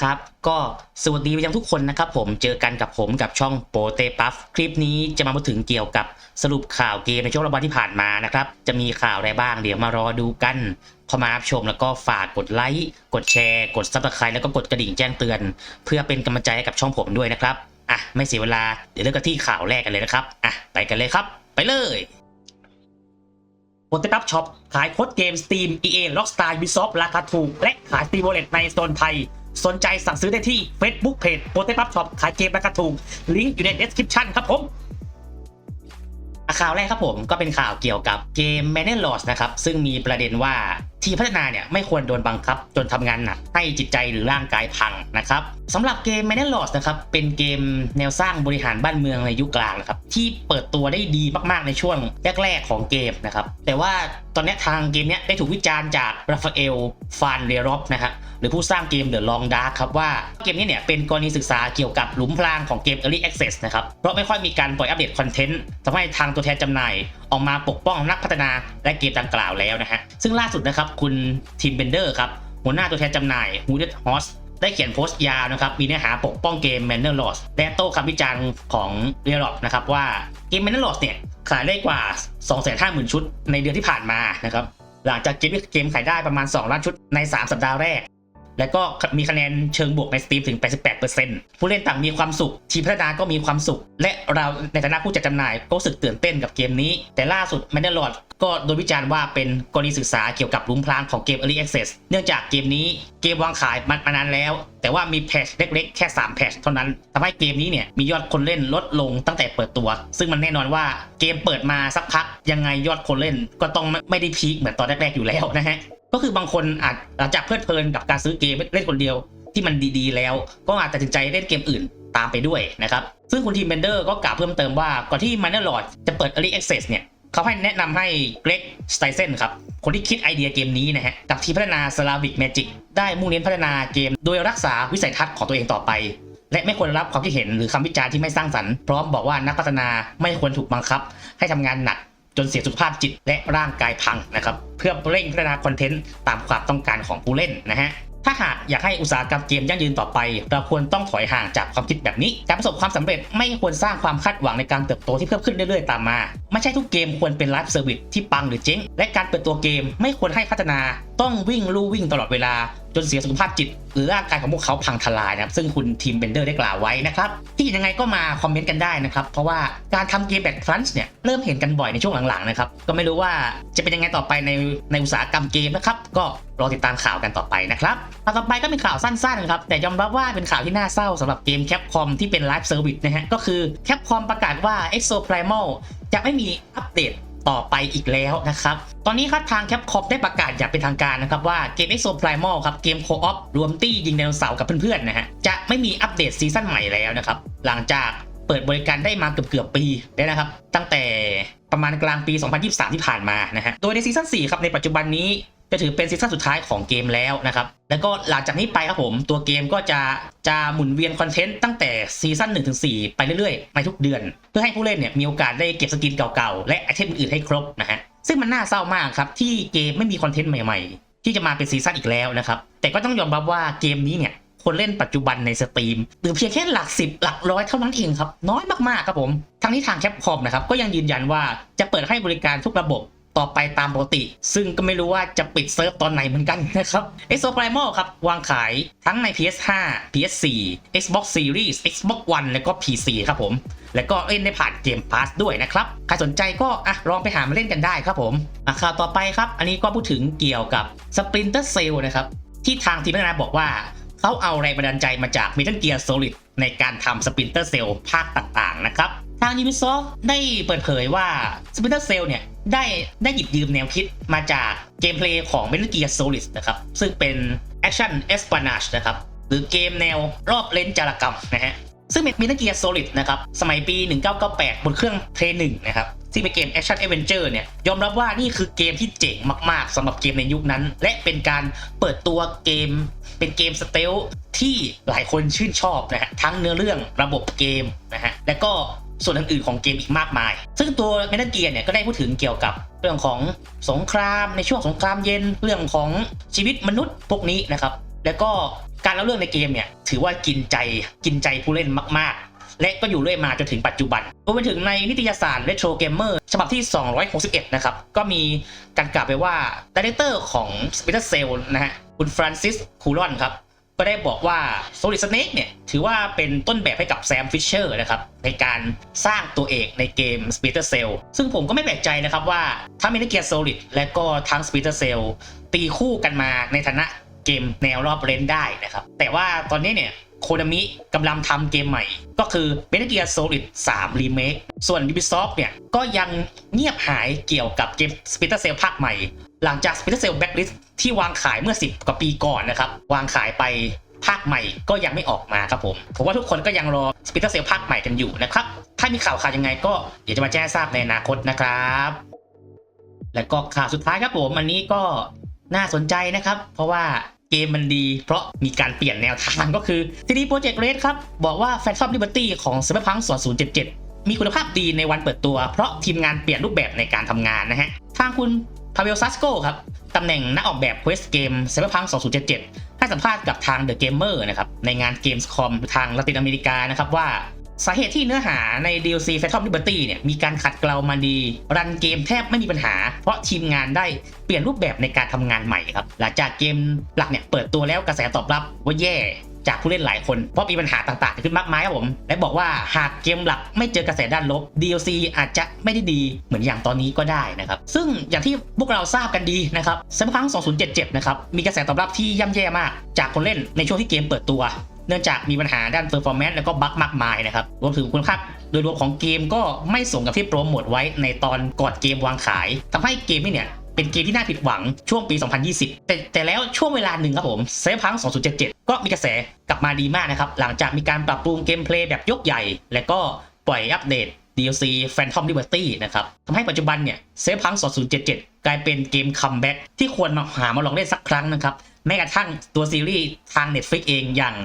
ครับก็สวัสดีไปยังทุกคนนะครับผมเจอกันกับผมกับช่องโปเตปัฟคลิปนี้จะมาพูดถึงเกี่ยวกับสรุปข่าวเกมในช่วงระบาดที่ผ่านมานะครับจะมีข่าวอะไรบ้างเดี๋ยวมารอดูกันเข้ามารับชมแล้วก็ฝากกดไลค์กดแชร์ กดซับสไครต์แล้วก็กดกระดิ่งแจ้งเตือน เพื่อเป็นกำลังใจให้กับช่องผมด้วยนะครับอะไม่เสียเวลาเดี๋ยวเริ่มกันที่ข่าวแรกกันเลยนะครับอะไปกันเลยครับ ไปเลยโปเตปับช็อปขายโค้ดเกม Steam EA Rockstar Ubisoft ราคาถูกและขาย Steam Wallet ในโซนไทย สนใจสั่งซื้อได้ที่ Facebook Page โปรเตปับช็อปขายเกมราคาถูกลิงก์อยู่ใน description ครับผมข่าวแรกครับผมก็เป็นข่าวเกี่ยวกับเกม m a n e l o s นะครับ ซึ่งมีประเด็นว่า ทีมพัฒนาเนี่ยไม่ควรโดนบังคับ จนทำงานหนักให้จิตใจหรือร่างกายพังนะครับสำหรับเกม m a n e l o s นะครับเป็นเกมแนวสร้างบริหารบ้านเมืองในยุคกลางนะครับที่เปิดตัวได้ดีมากๆในช่วงแรกๆของเกมนะครับแต่ว่าตอนนี้ทางเกมนี้ได้ถูกวิจารณ์จากราฟาเอลฟานเดรอฟนะครับหรือผู้สร้างเกม The Long Dark ครับว่าเกมนี้เนี่ยเป็นกรณีศึกษาเกี่ยวกับหลุมพรางของเกม Early Access นะครับเพราะไม่ค่อยมีการปล่อยอัปเดตคอนเทนต์ทำให้ทางตัวแทนจำหน่ายออกมาปกป้องนักพัฒนาและเกมดังกล่าวแล้วนะฮะ ซึ่งล่าสุดนะครับคุณทีมเบนเดอร์ครับหัวหน้าตัวแทนจำหน่าย h o o d e d Horse ได้เขียนโพสต์ยาวนะครับ มีเนื้อหาปกป้องเกม Manor Lost และโต้คำวิจารณ์ของ r e a l o t นะครับว่าเกม Manor Lost เนี่ยขายได้กว่า 250,000 ชุดในเดือนที่ผ่านมานะครับหลังจากเกมเกมขายได้ประมาณ 2 ล้านชุดใน 3 สัปดาห์แรก และก็มีคะแนนเชิงบวกใน Steam ถึง 88%ผู้เล่นต่างมีความสุข ทีมพัฒนาก็มีความสุข และเราในฐานะผู้จัดจำหน่ายก็รู้สึกตื่นเต้นกับเกมนี้ แต่ล่าสุด m a n d a l o r d ก็โดนวิจารณ์ว่าเป็นกรณีศึกษาเกี่ยวกับลุมพรางของเกม Early Access เนื่องจากเกมนี้เกมวางขายมานานแล้ว แต่ว่ามีแพทชเล็กๆ แค่ 3 แพทชเท่านั้นทำให้เกมนี้เนี่ยมียอดคนเล่นลดลงตั้งแต่เปิดตัว ซึ่งมันแน่นอนว่าเกมเปิดมาสักพักยังไงยอดคนเล่นก็ต้องไม่ได้พีคเหมือนตอนแรกๆอยู่แล้วนะฮะ ก็คือบางคนอาจอาจจะเพลิดเพลินกับการซื้อเกมเล่นคนเดียวที่มันดีๆ แล้ว ก็อาจตัดสินใจเล่นเกมอื่นตามไปด้วยนะครับ ซึ่งคุณทีมเบนเดอร์ก็กล่าวเพิ่มเติมว่า ก่อนที่มันเนอร์ลอดจะเปิด Early Access เนี่ยเขาให้แนะนำให้เกรกสไตเซนครับ คนที่คิดไอเดียเกมนี้นะฮะ กับทีมพัฒนา Slavic Magic ได้มุ่งเน้นพัฒนาเกม โดยรักษาวิสัยทัศน์ของตัวเองต่อไป และไม่ควรรับความคิดเห็นหรือคำวิจารณ์ที่ไม่สร้างสรรค์พร้อมบอกว่านักพัฒนาไม่ควรถูกบังคับ ให้ทำงานหนัก จนเสียสุขภาพจิตและร่างกายพังนะครับ เพื่อเร่งพัฒนาคอนเทนต์ตามความต้องการของผู้เล่นนะฮะถ้าหากอยากให้อุตสาหกรรมเกมยั่งยืนต่อไป เราควรต้องถอยห่างจากความคิดแบบนี้ การประสบความสำเร็จไม่ควรสร้างความคาดหวังในการเติบโตที่เพิ่มขึ้นเรื่อยๆ ตามมา ไม่ใช่ทุกเกมควรเป็นไลฟ์เซอร์วิสที่ปังหรือเจ๊ง และการเปิดตัวเกมไม่ควรให้พัฒนาต้องวิ่งลู่วิ่งตลอดเวลาจนเสียสุขภาพจิต หรือร่างกายของพวกเขาพังทลายนะครับ ซึ่งคุณทีมเบนเดอร์ได้กล่าวไว้นะครับ ที่ยังไงก็มาคอมเมนต์กันได้นะครับ เพราะว่าการทำเกมแบบครันช์เนี่ย เริ่มเห็นกันบ่อยในช่วงหลังๆนะครับ ก็ไม่รู้ว่าจะเป็นยังไงต่อไปในในอุตสาหกรรมเกมนะครับ ก็รอติดตามข่าวกันต่อไปนะครับข่าวต่อไปก็เป็นข่าวสั้นๆครับ แต่ยอมรับว่าเป็นข่าวที่น่าเศร้าสำหรับเกมแคปคอมที่เป็นไลฟ์เซอร์วิสนะฮะก็คือแคปคอมประกาศว่า Exo Primal จะไม่มีอัปเดต ต่อไปอีกแล้วนะครับ ตอนนี้ครับทางแคปคอปได้ประกาศอย่างเป็นทางการนะครับว่าเกม Exo Primal ครับเกมโคออฟรวมตี้ยิงไดโนเสาร์กับเพื่อนๆนะฮะจะไม่มีอัปเดตซีซั่นใหม่แล้วนะครับหลังจากเปิดบริการได้มาเกือบๆปีแล้วนะครับ ตั้งแต่ประมาณกลางปี 2023 ที่ผ่านมานะฮะ โดยในซีซั่น4ครับในปัจจุบันนี้ จะถือเป็นซีซั่นสุดท้ายของเกมแล้วนะครับ แล้วก็หลังจากนี้ไปครับผม ตัวเกมก็จะจะหมุนเวียนคอนเทนต์ตั้งแต่ซีซั่น1ถึง4ไปเรื่อยๆ ในทุกเดือน เพื่อให้ผู้เล่นเนี่ยมีโอกาสได้เก็บสกินเก่าๆ และไอเทมอื่นๆให้ครบนะฮะ ซึ่งมันน่าเศร้ามากครับ ที่เกมไม่มีคอนเทนต์ใหม่ๆ ที่จะมาเป็นซีซั่นอีกแล้วนะครับ แต่ก็ต้องยอมรับว่าเกมนี้เนี่ยคนเล่นปัจจุบันในสตรีมหรือเพียงแค่หลักสิบหลักร้อยเท่านั้นเองครับ น้อยมากๆครับผม ทั้งนี้ทางแคปคอมนะครับก็ยังยืนยันว่าจะเปิดให้บริการทุกระบบ ต่อไปตามปกติ ซึ่งก็ไม่รู้ว่าจะปิดเซิร์ฟตอนไหนเหมือนกันนะครับ Exo Primal ครับ วางขายทั้งใน PS5 PS4 Xbox Series Xbox One แล้วก็ PC ครับผม แล้วก็เล่นได้ผ่านเกม Pass ด้วยนะครับ ใครสนใจก็อะลองไปหามาเล่นกันได้ครับผมอะข่าวต่อไปครับ อันนี้ก็พูดถึงเกี่ยวกับ Splinter Cell นะครับที่ทางทีมพัฒนาบอกว่าเขาเอาแรงบันดาลใจมาจาก Metal Gear Solid ในการทำ Splinter Cell ภาคต่างๆนะครับ ทาง Ubisoft ได้เปิดเผยว่า Splinter Cell เนี่ย ได้ได้หยิบยืมแนวคิดมาจากเกมเพลย์ของ Metal Gear Solid นะครับ ซึ่งเป็น Action Espionage นะครับ หรือเกมแนวรอบเลนจารกรรมนะฮะซึ่งเป็น Metal Gear Solid นะครับ สมัยปี 1998 บนเครื่องเพลย์หนึ่งนะครับที่เป็นเกม Action Adventure เนี่ยยอมรับว่านี่คือเกมที่เจ๋งมากๆสำหรับเกมในยุคนั้น และเป็นการเปิดตัวเกมเป็นเกมสเตลที่หลายคนชื่นชอบนะฮะทั้งเนื้อเรื่องระบบเกมนะฮะและก็ ส่วนอื่นๆของเกมอีกมากมาย ซึ่งตัว Metal Gear เนี่ยก็ได้พูดถึงเกี่ยวกับเรื่องของสงครามในช่วงสงครามเย็นเรื่องของชีวิตมนุษย์พวกนี้นะครับ แล้วก็การเล่าเรื่องในเกมเนี่ยถือว่ากินใจกินใจผู้เล่นมาก ๆ และก็อยู่เรื่อยมาจนถึงปัจจุบันรวมไปถึงในนิตยสาร Retro Gamer ฉบับที่ 261 นะครับ ก็มีการกล่าวไปว่าดีเรคเตอร์ของ Splinter Cell นะฮะคุณฟรานซิสคูลอนครับ ก็ได้บอกว่า Solid Snake เนี่ย ถือว่าเป็นต้นแบบให้กับแซมฟิชเชอร์นะครับ ในการสร้างตัวเอกในเกม Splinter Cell ซึ่งผมก็ไม่แปลกใจนะครับว่าทั้ง Metal Gear Solid และก็ทั้ง Splinter Cell ตีคู่กันมาในฐานะเกมแนวรอบเลนได้นะครับ แต่ว่าตอนนี้เนี่ยโคนามิกำลังทำเกมใหม่ ก็คือ Metal Gear Solid 3 Remake ส่วน Ubisoft เนี่ย ก็ยังเงียบหายเกี่ยวกับเกม Splinter Cell ภาคใหม่ หลังจาก Splinter Cell Blacklist ที่วางขายเมื่อ 10 กว่าปีก่อนนะครับ วางขายไปภาคใหม่ก็ยังไม่ออกมาครับผม ผมว่าทุกคนก็ยังรอ Splinter Cell ภาคใหม่กันอยู่นะครับ ถ้ามีข่าวข่าวยังไงก็เดี๋ยวจะมาแจ้งทราบในอนาคตนะครับ และก็ข่าวสุดท้ายครับผม อันนี้ก็น่าสนใจนะครับ เพราะว่าเกมมันดีเพราะมีการเปลี่ยนแนวทางก็คือ CD Projekt Red ครับ บอกว่า Phantom Liberty ของ Cyberpunk 2077 มีคุณภาพดีในวันเปิดตัว เพราะทีมงานเปลี่ยนรูปแบบในการทำงานนะฮะ ทางคุณ พาเวลซัสโกครับตำแหน่งนักออกแบบ Quest Game Cyberpunk 2077 ให้สัมภาษณ์กับทาง The Gamer นะครับในงาน Gamescom ทางละตินอเมริกานะครับว่าสาเหตุที่เนื้อหาใน DLC Phantom Liberty เนี่ยมีการขัดเกลามาดี รันเกมแทบไม่มีปัญหา เพราะทีมงานได้เปลี่ยนรูปแบบในการทำงานใหม่ครับ หลังจากเกมหลักเนี่ยเปิดตัวแล้วกระแสตอบรับว่าแย่ จากผู้เล่นหลายคน เพราะมีปัญหาต่างๆเกิดขึ้นมากมายครับผม และบอกว่าหากเกมหลักไม่เจอกระแสด้านลบ DLC อาจจะไม่ได้ดีเหมือนอย่างตอนนี้ก็ได้นะครับ ซึ่งอย่างที่พวกเราทราบกันดีนะครับ Cyberpunk 2077 นะครับ มีกระแสตอบรับที่ย่ำแย่มาก จากคนเล่นในช่วงที่เกมเปิดตัว เนื่องจากมีปัญหาด้าน performance แล้วก็บั๊กมากมายนะครับ รวมถึงคุณภาพโดยรวมของเกมก็ไม่สมกับที่โปรโมทไว้ในตอนก่อนเกมวางขายทำให้เกมนี่เนี่ยเป็นเกมที่น่าผิดหวังช่วงปี 2020 แต่แต่แล้วช่วงเวลาหนึ่งครับผมเซฟพัง 2077 ก็มีกระแสกลับมาดีมากนะครับ หลังจากมีการปรับปรุงเกมเพลย์แบบยกใหญ่ และก็ปล่อยอัปเดต DLC Phantom Liberty นะครับทำให้ปัจจุบันเนี่ยเซฟพัง 2077 กลายเป็นเกมคัมแบ็กที่ควรมาหามาลองเล่นสักครั้งนะครับ แม้กระทั่งตัวซีรีส์ทาง Netflix เองอย่าง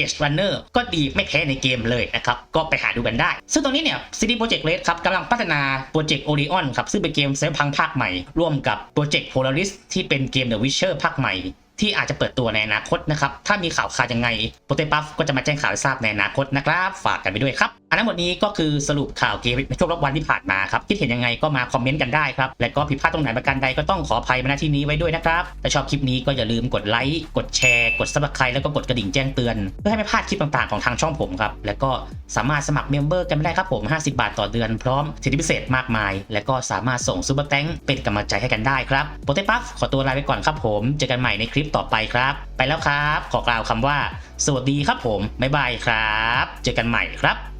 Edge Runner ก็ดีไม่แพ้ในเกมเลยนะครับ ก็ไปหาดูกันได้ ซึ่งตอนนี้เนี่ย CD Projekt Red ครับกำลังพัฒนาโปรเจกต์ Orion ครับ ซึ่งเป็นเกมเซฟพังภาคใหม่ ร่วมกับโปรเจกต์ Polaris ที่เป็นเกม The Witcher ภาคใหม่ ที่อาจจะเปิดตัวในอนาคตนะครับ ถ้ามีข่าวข่าวยังไงโปรเตปัฟก็จะมาแจ้งข่าวให้ทราบในอนาคตนะครับ ฝากกันไปด้วยครับ อันนั้นหมดนี้ก็คือสรุปข่าวเกมในช่วงรอบวันที่ผ่านมาครับคิดเห็นยังไงก็มาคอมเมนต์กันได้ครับ และก็ผิดพลาดตรงไหนประการใดก็ต้องขออภัยมาณที่นี้ไว้ด้วยนะครับถ้าชอบคลิปนี้ก็อย่าลืมกดไลค์กดแชร์ กด subscribe แล้วก็กดกระดิ่งแจ้งเตือนเพื่อให้ไม่พลาดคลิปต่างๆของทางช่องผมครับแล้วก็สามารถสมัครเมมเบอร์กันไม่ได้ครับผม 50 บาทต่อเดือนพร้อมสิทธิพิเศษมากมาย และก็สามารถส่งซูเปอร์แตงเป็นกำลังใจให้กันได้ครับโปเตปัฟขอตัวลาไปก่อนครับผมเจอกันใหม่ในคลิปต่อไปครับ ไปแล้วครับ ขอกล่าวคำว่า สวัสดีครับผมบ๊ายบายครับ เจอกันใหม่ครับ